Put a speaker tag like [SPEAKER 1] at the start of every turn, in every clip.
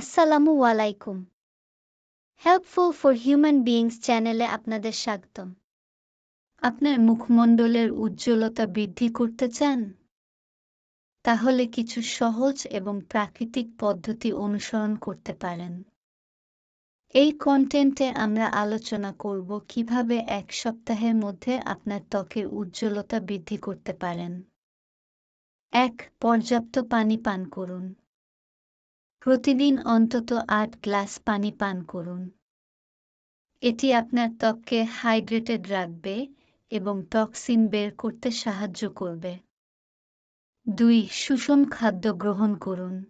[SPEAKER 1] আসসালামু আলাইকুম। Helpful for human beings চ্যানেলে আপনাদের স্বাগতম। আপনার মুখমণ্ডলের উজ্জ্বলতা বৃদ্ধি করতে চান? তাহলে কিছু সহজ এবং প্রাকৃতিক পদ্ধতি অনুসরণ করতে পারেন। এই কন্টেন্টে আমরা আলোচনা করব কীভাবে এক সপ্তাহের মধ্যে আপনার ত্বকের উজ্জ্বলতা বৃদ্ধি করতে পারেন। এক, পর্যাপ্ত পানি পান করুন। প্রতিদিন অন্তত আট গ্লাস পানি পান করুন। এটি আপনার ত্বককে হাইড্রেটেড রাখবে এবং টক্সিন বের করতে সাহায্য করবে। দুই, সুষম খাদ্য গ্রহণ করুন।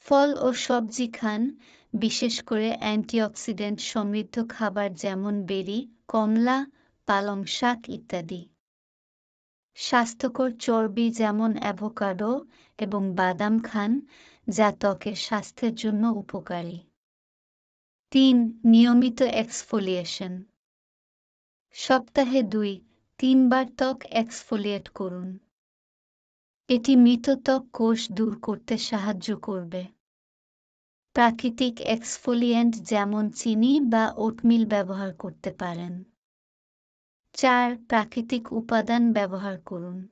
[SPEAKER 1] ফল ও সবজি খান, বিশেষ করে অ্যান্টিঅক্সিডেন্ট সমৃদ্ধ খাবার যেমন বেরি, কমলা, পালং শাক ইত্যাদি। স্বাস্থ্যকর চর্বি যেমন অ্যাভোকাডো এবং বাদাম খান, যা ত্বকের স্বাস্থ্যের জন্য উপকারী। তিন, নিয়মিত এক্সফোলিয়েশন সপ্তাহে দুই, তিনবার ত্বক এক্সফোলিয়েট করুন। এটি মৃত ত্বক কোষ দূর করতে সাহায্য করবে। প্রাকৃতিক এক্সফোলিয়েন্ট যেমন চিনি বা ওটমিল ব্যবহার করতে পারেন। চার প্রাকৃতিক উপাদান ব্যবহার করুন।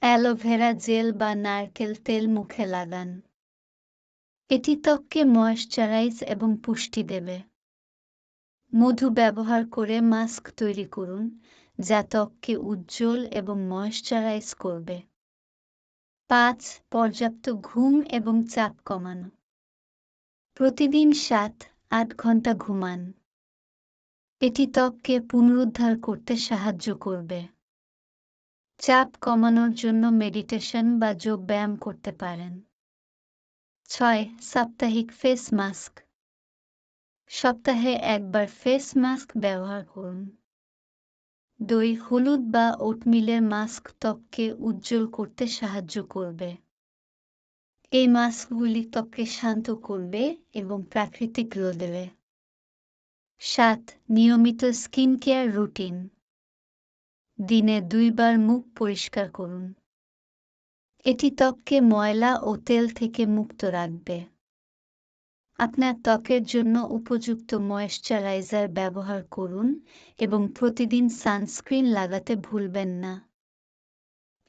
[SPEAKER 1] অ্যালোভেরা জেল বা নারকেল তেল মুখে লাগান। এটি ত্বককে ময়েশ্চারাইজ এবং পুষ্টি দেবে। মধু ব্যবহার করে মাস্ক তৈরি করুন, যা ত্বককে উজ্জ্বল এবং ময়েশ্চারাইজ করবে। পাঁচ, পর্যাপ্ত ঘুম এবং চাপ কমানো। প্রতিদিন সাত, আট ঘণ্টা ঘুমান। এটি ত্বককে পুনরুদ্ধার করতে সাহায্য করবে। চাপ কমানোর জন্য মেডিটেশন বা যোগ ব্যায়াম করতে পারেন। ছয়, সাপ্তাহিক ফেস মাস্ক। সপ্তাহে একবার ফেস মাস্ক ব্যবহার করুন। দই, হলুদ বা ওটমিলের মাস্ক ত্বককে উজ্জ্বল করতে সাহায্য করবে। এই মাস্কগুলি ত্বককে শান্ত করবে এবং প্রাকৃতিক গ্লো দেবে। সাত, নিয়মিত স্কিন কেয়ার রুটিন। দিনে দুইবার মুখ পরিষ্কার করুন। এটি ত্বককে ময়লা ও তেল থেকে মুক্ত রাখবে। আপনার ত্বকের জন্য উপযুক্ত ময়েশ্চারাইজার ব্যবহার করুন এবং প্রতিদিন সানস্ক্রিন লাগাতে ভুলবেন না।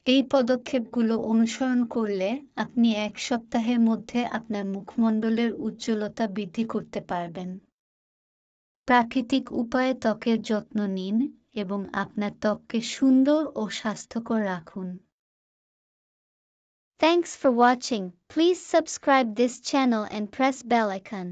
[SPEAKER 1] এই পদক্ষেপগুলো অনুসরণ করলে আপনি এক সপ্তাহের মধ্যে আপনার মুখমণ্ডলের উজ্জ্বলতা বৃদ্ধি করতে পারবেন। প্রাকৃতিক উপায়ে ত্বকের যত্ন নিন এবং আপনার ত্বককে সুন্দর ও স্বাস্থ্যকর রাখুন। Thanks for watching please subscribe this channel and press bell icon